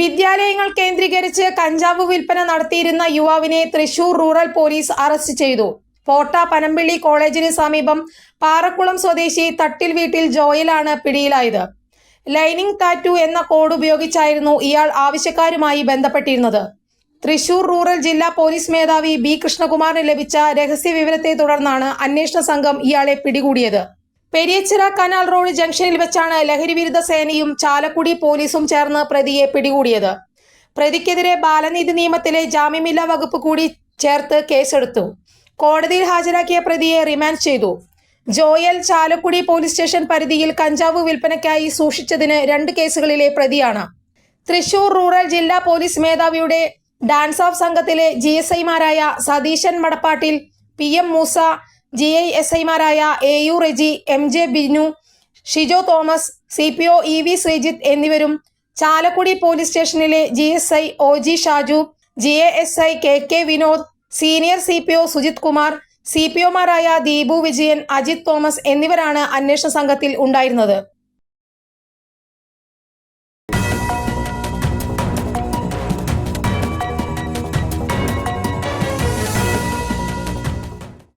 വിദ്യാലയങ്ങൾ കേന്ദ്രീകരിച്ച് കഞ്ചാവ് വിൽപ്പന നടത്തിയിരുന്ന യുവാവിനെ തൃശൂർ റൂറൽ പോലീസ് അറസ്റ്റ് ചെയ്തു. പോട്ട പനമ്പിള്ളി കോളേജിന് സമീപം പാറക്കുളം സ്വദേശി തട്ടിൽ വീട്ടിൽ ജോയലാണ് പിടിയിലായത്. ലൈനിങ് ടാറ്റു എന്ന കോഡ് ഉപയോഗിച്ചായിരുന്നു ഇയാൾ ആവശ്യക്കാരുമായി ബന്ധപ്പെട്ടിരുന്നത്. തൃശൂർ റൂറൽ ജില്ലാ പോലീസ് മേധാവി ബി കൃഷ്ണകുമാറിന് ലഭിച്ച രഹസ്യ വിവരത്തെ തുടർന്നാണ് അന്വേഷണ സംഘം ഇയാളെ പിടികൂടിയത്. പെരിയച്ചിറ കനാൽ റോഡ് ജംഗ്ഷനിൽ വെച്ചാണ് ലഹരിവിരുദ്ധ സേനയും ചാലക്കുടി പോലീസും ചേർന്ന് പ്രതിയെ പിടികൂടിയത്. പ്രതിക്കെതിരെ ബാലനീതി നിയമത്തിലെ ജാമ്യമില്ലാ വകുപ്പ് കൂടി ചേർത്ത് കേസെടുത്തു. കോടതിയിൽ ഹാജരാക്കിയ പ്രതിയെ റിമാൻഡ് ചെയ്തു. ജോയൽ ചാലക്കുടി പോലീസ് സ്റ്റേഷൻ പരിധിയിൽ കഞ്ചാവ് വിൽപ്പനയ്ക്കായി സൂക്ഷിച്ചതിന് രണ്ട് കേസുകളിലെ പ്രതിയാണ്. തൃശൂർ റൂറൽ ജില്ലാ പോലീസ് മേധാവിയുടെ ഡാൻസ് ഓഫ് സംഘത്തിലെ ജി എസ് ഐമാരായ Satheesan Madappattil P M Moosa G I S ഐമാരായ A U Reji M J Binu Shijo Thomas C P O E V Sreejith എന്നിവരും ചാലക്കുടി പോലീസ് സ്റ്റേഷനിലെ G S I O G Shaju G A S I K K Vinod senior C P O Sujith Kumar C P ഒമാരായ Deepu Vijayan Ajith Thomas എന്നിവരാണ് അന്വേഷണ സംഘത്തിൽ ഉണ്ടായിരുന്നത്.